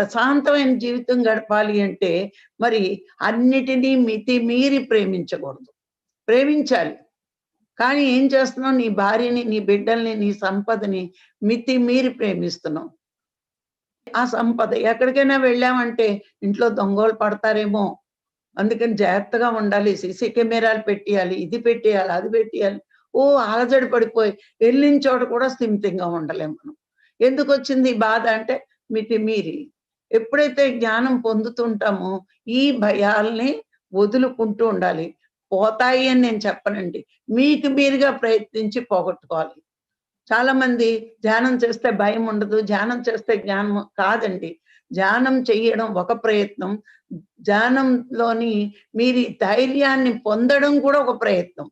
ప్రశాంతమైన జీవితం గడపాలి అంటే మరి అన్నిటినీ మితి మీరి ప్రేమించకూడదు. ప్రేమించాలి. కానీ ఏం చేస్తున్నావు? నీ భార్యని నీ బిడ్డల్ని నీ సంపదని మితి మీరి ప్రేమిస్తున్నావు. ఆ సంపద ఎక్కడికైనా వెళ్ళామంటే ఇంట్లో దొంగలు పడతారేమో. అందుకని జాగ్రత్తగా ఉండాలి. సీసీ కెమెరాలు పెట్టేయాలి. ఇది పెట్టేయాలి అది పెట్టేయాలి. ఓ అలజడి పడిపోయి వెళ్ళిన చోట కూడా స్థిమితంగా ఉండలేము మనం. ఎందుకు వచ్చింది ఈ బాధ అంటే మితి మీరి. ఎప్పుడైతే జ్ఞానం పొందుతుంటామో ఈ భయాల్ని వదులుకుంటూ ఉండాలి. పోతాయి అని నేను చెప్పనండి. మీకు మీరుగా ప్రయత్నించి పోగొట్టుకోవాలి. చాలా మంది ధ్యానం చేస్తే భయం ఉండదు ధ్యానం చేస్తే జ్ఞానం కాదండి. ధ్యానం చేయడం ఒక ప్రయత్నం. ధ్యానంలోని మీరు ధైర్యాన్ని పొందడం కూడా ఒక ప్రయత్నం.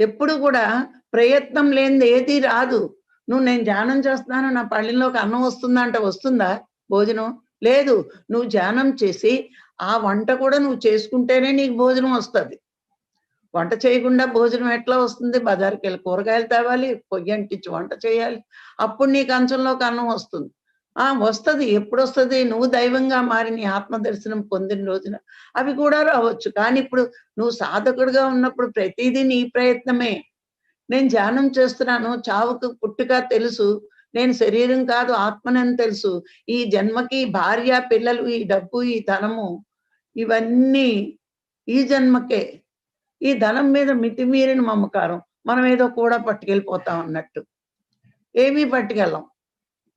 ఎప్పుడు కూడా ప్రయత్నం లేనిది ఏది రాదు. నువ్వు నేను ధ్యానం చేస్తున్నాను నా పళ్ళెంలోకి అన్నం వస్తుందా అంటే వస్తుందా? భోజనం? లేదు నువ్వు ధ్యానం చేసి ఆ వంట కూడా నువ్వు చేసుకుంటేనే నీకు భోజనం వస్తుంది. వంట చేయకుండా భోజనం ఎట్లా వస్తుంది? బజార్కి వెళ్ళి కూరగాయలు తేవాలి పొయ్యి అంటించి వంట చేయాలి. అప్పుడు నీకు అంచంలోకి అన్నం వస్తుంది. ఆ వస్తుంది. ఎప్పుడు వస్తుంది నువ్వు దైవంగా మారి నీ ఆత్మ దర్శనం పొందిన రోజున అవి కూడా రావచ్చు. కానీ ఇప్పుడు నువ్వు సాధకుడిగా ఉన్నప్పుడు ప్రతిదీ నీ ప్రయత్నమే. నేను ధ్యానం చేస్తున్నాను చావుకు పుట్టుక తెలుసు నేను శరీరం కాదు ఆత్మనని తెలుసు. ఈ జన్మకి భార్య పిల్లలు ఈ డబ్బు ఈ ధనము ఇవన్నీ ఈ జన్మకే. ఈ ధనం మీద మితిమీరిన మమకారం. మనం ఏదో కూడా పట్టుకెళ్ళిపోతాం అన్నట్టు. ఏమీ పట్టుకెళ్ళం.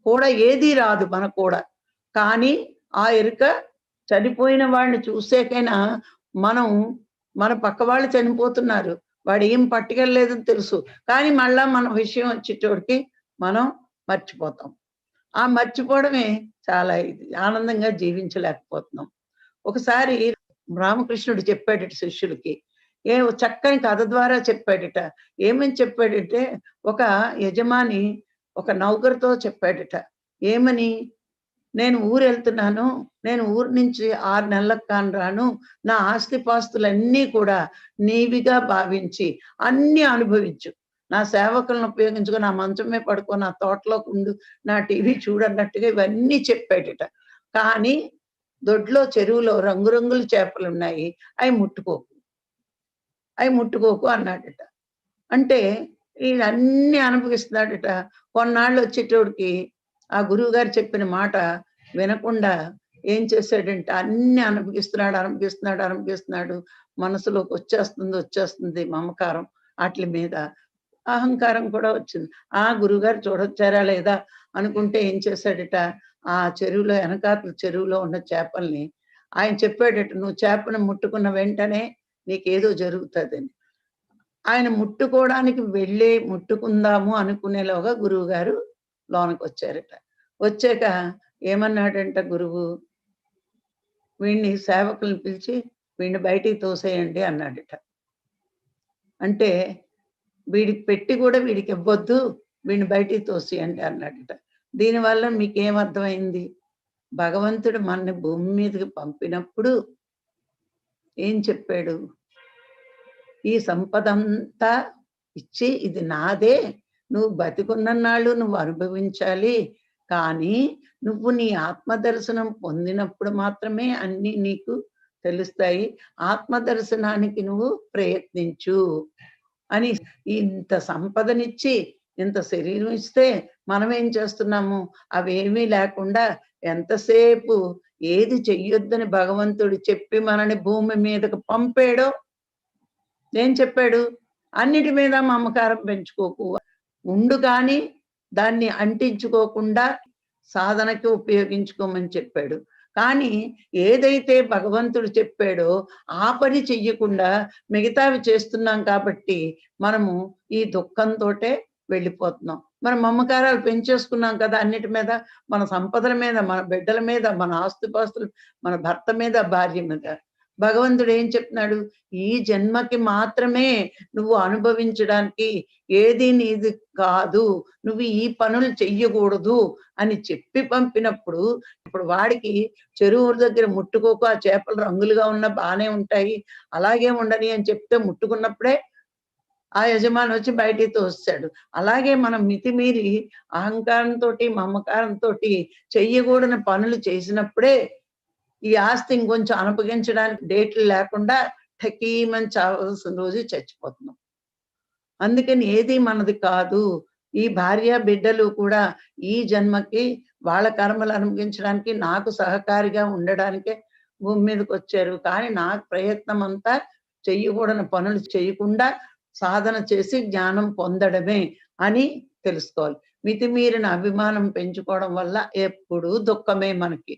కూడా ఏది రాదు మనకు కూడా. కానీ ఆ ఎరుక చనిపోయిన వాడిని చూసేకైనా మనం మన పక్క వాళ్ళు చనిపోతున్నారు. వాడు ఏం పట్టుకెళ్ళలేదని తెలుసు. కానీ మళ్ళా మన విషయం వచ్చేటోడికి మనం మర్చిపోతాం. ఆ మర్చిపోవడమే చాలా ఇది. ఆనందంగా జీవించలేకపోతున్నాం. ఒకసారి రామకృష్ణుడు చెప్పాడట శిష్యులకి ఏ చక్కని కథ ద్వారా చెప్పాడట. ఏమని చెప్పాడంటే ఒక యజమాని ఒక నౌకరుతో చెప్పాడట. ఏమని? నేను ఊరు వెళ్తున్నాను నేను ఊరు నుంచి ఆరు నెలలకు కాని రాను నా ఆస్తిపాస్తులన్నీ కూడా నీవిగా భావించి అన్ని అనుభవించు. నా సేవకులను ఉపయోగించుకొని నా మంచమే పడుకో నా తోటలో ఉండు నా టీవీ చూడన్నట్టుగా ఇవన్నీ చెప్పాడట కానీ దొడ్లో చెరువులో రంగురంగుల చేపలు ఉన్నాయి అవి ముట్టుకోకు. అవి ముట్టుకోకు అన్నాడట. అంటే ఇవన్నీ అనుభవిస్తున్నాడట. కొన్నాళ్ళు వచ్చేటోడికి ఆ గురువు గారు చెప్పిన మాట వినకుండా ఏం చేశాడంటే అన్ని అనుభవిస్తున్నాడు అనుభవిస్తున్నాడు అనుభవిస్తున్నాడు. మనసులోకి వచ్చేస్తుంది వచ్చేస్తుంది మమకారం వాటి మీద. అహంకారం కూడా వచ్చింది. ఆ గురువుగారు చూడొచ్చారా లేదా అనుకుంటే ఏం చేశాడట? ఆ చెరువులో వెనకాతల చెరువులో ఉన్న చేపల్ని ఆయన చెప్పాడట నువ్వు చేపను ముట్టుకున్న వెంటనే నీకేదో జరుగుతుందని. ఆయన ముట్టుకోవడానికి వెళ్ళే ముట్టుకుందాము అనుకునేలోగా గురువుగారు లోనకి వచ్చారట. వచ్చాక ఏమన్నాడంట గురువు? వీడిని సేవకులను పిలిచి వీణ్ణి బయటికి తోసేయండి అన్నాడట. అంటే వీడికి పెట్టి కూడా వీడికి ఇవ్వద్దు వీడిని బయటికి తోసేయండి అన్నాడట. దీనివల్ల మీకేం అర్థమైంది? భగవంతుడు మనని భూమి మీదకి పంపినప్పుడు ఏం చెప్పాడు? ఈ సంపద అంతా ఇచ్చి ఇది నాదే నువ్వు బతికున్ననాళ్ళు నువ్వు అనుభవించాలి కానీ నువ్వు నీ ఆత్మ దర్శనం పొందినప్పుడు మాత్రమే అన్ని నీకు తెలుస్తాయి. ఆత్మ దర్శనానికి నువ్వు ప్రయత్నించు అని ఇంత సంపదనిచ్చి ఇంత శరీరం ఇస్తే మనం ఏం చేస్తున్నాము? అవేమీ లేకుండా ఎంతసేపు ఏది చెయ్యొద్దని భగవంతుడు చెప్పి మనని భూమి మీదకు పంపాడో? ఏం చెప్పాడు? అన్నిటి మీద మమకారం పెంచుకోకు. ఉండు కానీ దాన్ని అంటించుకోకుండా సాధనకి ఉపయోగించుకోమని చెప్పాడు. కానీ ఏదైతే భగవంతుడు చెప్పాడో ఆ పని చెయ్యకుండా మిగతావి చేస్తున్నాం కాబట్టి మనము ఈ దుఃఖంతోటే వెళ్ళిపోతున్నాం. మన మమకారాలు పెంచేసుకున్నాం కదా అన్నిటి మీద మన సంపదల మీద మన బిడ్డల మీద మన ఆస్తుపాస్తులు మన భర్త మీద భార్య మీద. భగవంతుడు ఏం చెప్తున్నాడు? ఈ జన్మకి మాత్రమే నువ్వు అనుభవించడానికి ఏది నీది కాదు. నువ్వు ఈ పనులు చెయ్యకూడదు అని చెప్పి పంపినప్పుడు ఇప్పుడు వాడికి చెరువు దగ్గర ముట్టుకోకు ఆ చేపలు రంగులుగా ఉన్న బాగానే ఉంటాయి. అలాగే ఉండని అని చెప్తే ముట్టుకున్నప్పుడే ఆ యజమాని వచ్చి బయటికి తోస్తాడు. అలాగే మనం మితిమీరి అహంకారంతో మమకారంతో చెయ్యకూడని పనులు చేసినప్పుడే ఈ ఆస్తి ఇంకొంచెం అనుభవించడానికి డేట్లు లేకుండా ఠకీమని చావాల్సిన రోజు చచ్చిపోతున్నాం. అందుకని ఏది మనది కాదు. ఈ భార్య, బిడ్డలు కూడా ఈ జన్మకి వాళ్ళ కర్మలు అనుభవించడానికి నాకు సహకారిగా ఉండడానికే భూమి మీదకొచ్చారు. కానీ నా ప్రయత్నం అంతా చెయ్యకూడని పనులు చేయకుండా సాధన చేసి జ్ఞానం పొందడమే అని తెలుసుకోవాలి. మితిమీరిన అభిమానం పెంచుకోవడం వల్ల ఎప్పుడూ దుఃఖమే మనకి.